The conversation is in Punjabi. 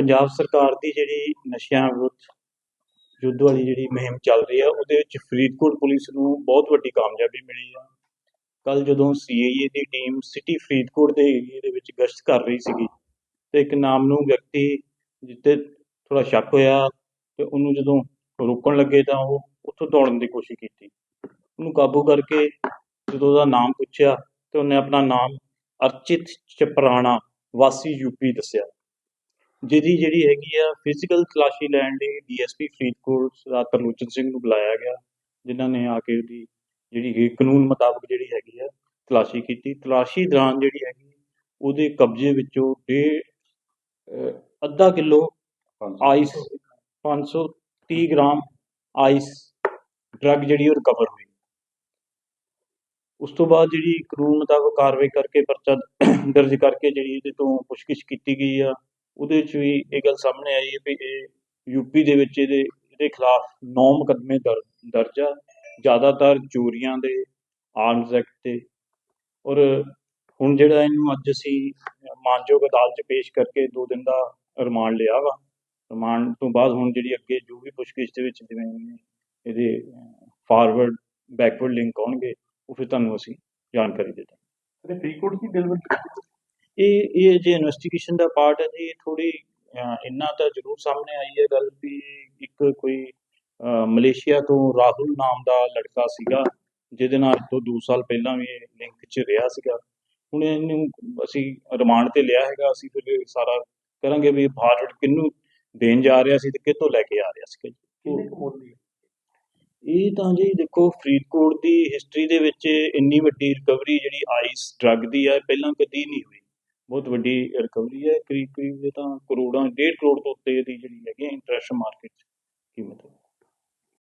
ਪੰਜਾਬ ਸਰਕਾਰ ਦੀ ਜਿਹੜੀ ਨਸ਼ਿਆਂ ਵਿਰੁੱਧ ਯੁੱਧ ਵਾਲੀ ਜਿਹੜੀ ਮੁਹਿੰਮ ਚੱਲ ਰਹੀ ਹੈ ਉਹਦੇ ਵਿੱਚ ਫਰੀਦਕੋਟ ਪੁਲਿਸ ਨੂੰ ਬਹੁਤ ਵੱਡੀ ਕਾਮਯਾਬੀ ਮਿਲੀ ਆ। ਕੱਲ ਜਦੋਂ ਸੀਆਈਏ ਦੀ ਟੀਮ ਸਿਟੀ ਫਰੀਦਕੋਟ ਦੇ ਏਰੀਏ ਦੇ ਵਿੱਚ ਗਸ਼ਤ ਕਰ ਰਹੀ ਸੀਗੀ ਤੇ ਇੱਕ ਨਾਮ ਨੂੰ ਵਿਅਕਤੀ ਜਿੱਤੇ ਥੋੜਾ ਸ਼ੱਕ ਹੋਇਆ ਤੇ ਉਹਨੂੰ ਜਦੋਂ ਰੋਕਣ ਲੱਗੇ ਤਾਂ ਉਹ ਉੱਥੋਂ ਦੌੜਨ ਦੀ ਕੋਸ਼ਿਸ਼ ਕੀਤੀ। ਉਹਨੂੰ ਕਾਬੂ ਕਰਕੇ ਜਦੋਂ ਉਹਦਾ ਨਾਮ ਪੁੱਛਿਆ ਤੇ ਉਹਨੇ ਆਪਣਾ ਨਾਮ ਅਰਚਿਤ ਚਪਰਾਣਾ ਵਾਸੀ ਯੂਪੀ ਦੱਸਿਆ। ਜਿਹਦੀ ਜਿਹੜੀ ਹੈਗੀ ਆ ਫਿਜ਼ੀਕਲ ਤਲਾਸ਼ੀ ਲੈਣ ਲਈ ਡੀਐਸਪੀ ਫਰੀਦਕੋਟ ਸਰਦਾਰ ਤਰਲੋਚਨ ਸਿੰਘ ਨੂੰ ਬੁਲਾਇਆ ਗਿਆ ਜਿਨ੍ਹਾਂ ਨੇ ਆ ਕੇ ਉਹਦੀ ਜਿਹੜੀ ਕਾਨੂੰਨ ਮੁਤਾਬਕ ਜਿਹੜੀ ਹੈਗੀ ਆ ਤਲਾਸ਼ੀ ਕੀਤੀ। ਤਲਾਸ਼ੀ ਦੌਰਾਨ ਜਿਹੜੀ ਹੈਗੀ ਉਹਦੇ ਕਬਜ਼ੇ ਵਿੱਚੋਂ ਡੇ ਅੱਧਾ kilo ice 530 gram ice drug ਜਿਹੜੀ ਉਹ ਰਿਕਵਰ ਹੋਈ। ਉਸ ਤੋਂ ਬਾਅਦ ਜਿਹੜੀ ਕਾਨੂੰਨ ਮੁਤਾਬਕ ਕਾਰਵਾਈ ਕਰਕੇ ਪਰਚਾ ਦਰਜ ਕਰਕੇ ਜਿਹੜੀ ਇਹਦੇ ਤੋਂ ਪੁੱਛਗਿੱਛ ਕੀਤੀ ਗਈ ਆ। ਉਹਦੇ ਵਿੱਚ ਵੀ ਇਹ ਗੱਲ ਸਾਹਮਣੇ ਆਈ ਹੈ ਵੀ ਇਹ ਯੂਪੀ ਦੇ ਵਿੱਚ ਇਹਦੇ ਇਹਦੇ ਖਿਲਾਫ 9 ਮੁਕੱਦਮੇ ਦਰਜ ਆ। ਜ਼ਿਆਦਾਤਰ ਚੋਰੀਆਂ ਦੇ ਆਰਮਸ ਐਕਟ ਤੇ। ਔਰ ਹੁਣ ਜਿਹੜਾ ਇਹਨੂੰ ਅੱਜ ਅਸੀਂ ਮਾਨਯੋਗ ਅਦਾਲਤ 'ਚ ਪੇਸ਼ ਕਰਕੇ 2 ਦਿਨ ਦਾ ਰਿਮਾਂਡ ਲਿਆ ਵਾ। ਰਿਮਾਂਡ ਤੋਂ ਬਾਅਦ ਹੁਣ ਜਿਹੜੀ ਅੱਗੇ ਜੋ ਵੀ ਪੁੱਛਗਿੱਛ ਦੇ ਵਿੱਚ ਜਿਵੇਂ ਇਹਦੇ ਫਾਰਵਰਡ ਬੈਕਵਰਡ ਲਿੰਕ ਆਉਣਗੇ, ਉਹ ਫਿਰ ਤੁਹਾਨੂੰ ਅਸੀਂ ਜਾਣਕਾਰੀ ਦੇ ਦਾਂਗੇ। ਤੇ ਫਰੀਦਕੋਟ ਦੀ ਡਿਲੀਵਰੀ ਇਹ ਇਹ ਜੇ ਇਨਵੈਸਟੀਗੇਸ਼ਨ ਦਾ ਪਾਰਟ ਹੈ ਜੀ ਥੋੜੀ ਇੰਨਾ ਤਾਂ ਜ਼ਰੂਰ ਸਾਹਮਣੇ ਆਈ ਹੈ ਗੱਲ ਵੀ ਇੱਕ ਕੋਈ ਮਲੇਸ਼ੀਆ ਤੋਂ ਰਾਹੁਲ ਨਾਮ ਦਾ ਲੜਕਾ ਸੀਗਾ ਜਿਹਦੇ ਨਾਲ ਤੋਂ 2 ਸਾਲ ਪਹਿਲਾਂ ਵੀ ਲਿੰਕ 'ਚ ਰਿਹਾ ਸੀਗਾ। ਹੁਣ ਇਹਨੂੰ ਅਸੀਂ ਰਿਮਾਂਡ ਤੇ ਲਿਆ ਹੈਗਾ ਅਸੀਂ ਫਿਰ ਸਾਰਾ ਕਰਾਂਗੇ ਵੀ ਫਾਰਵਰਡ ਕਿਹਨੂੰ ਦੇਣ ਜਾ ਰਿਹਾ ਸੀ ਤੇ ਕਿੱਥੋਂ ਲੈ ਕੇ ਆ ਰਿਹਾ ਸੀਗਾ ਜੀ। ਕਿੰਨੇ? ਇਹ ਤਾਂ ਜੀ ਦੇਖੋ ਫਰੀਦਕੋਟ ਦੀ ਹਿਸਟਰੀ ਦੇ ਵਿੱਚ ਇੰਨੀ ਵੱਡੀ ਰਿਕਵਰੀ ਜਿਹੜੀ ਆਈਸ ਡਰੱਗ ਦੀ ਹੈ ਪਹਿਲਾਂ ਕਦੀ ਨਹੀਂ ਹੋਈ। ਬਹੁਤ ਵੱਡੀ ਰਿਕਵਰੀ ਹੈ। ਕਰੀਬ ਕਰੀਬ ਇਹ ਤਾਂ ਕਰੋੜਾਂ 1.5 ਕਰੋੜ ਤੋਂ ਉੱਤੇ ਇਹਦੀ ਜਿਹੜੀ ਹੈਗੀ ਇੰਟਰਨੈਸ਼ਨਲ ਮਾਰਕੀਟ ਕੀਮਤ।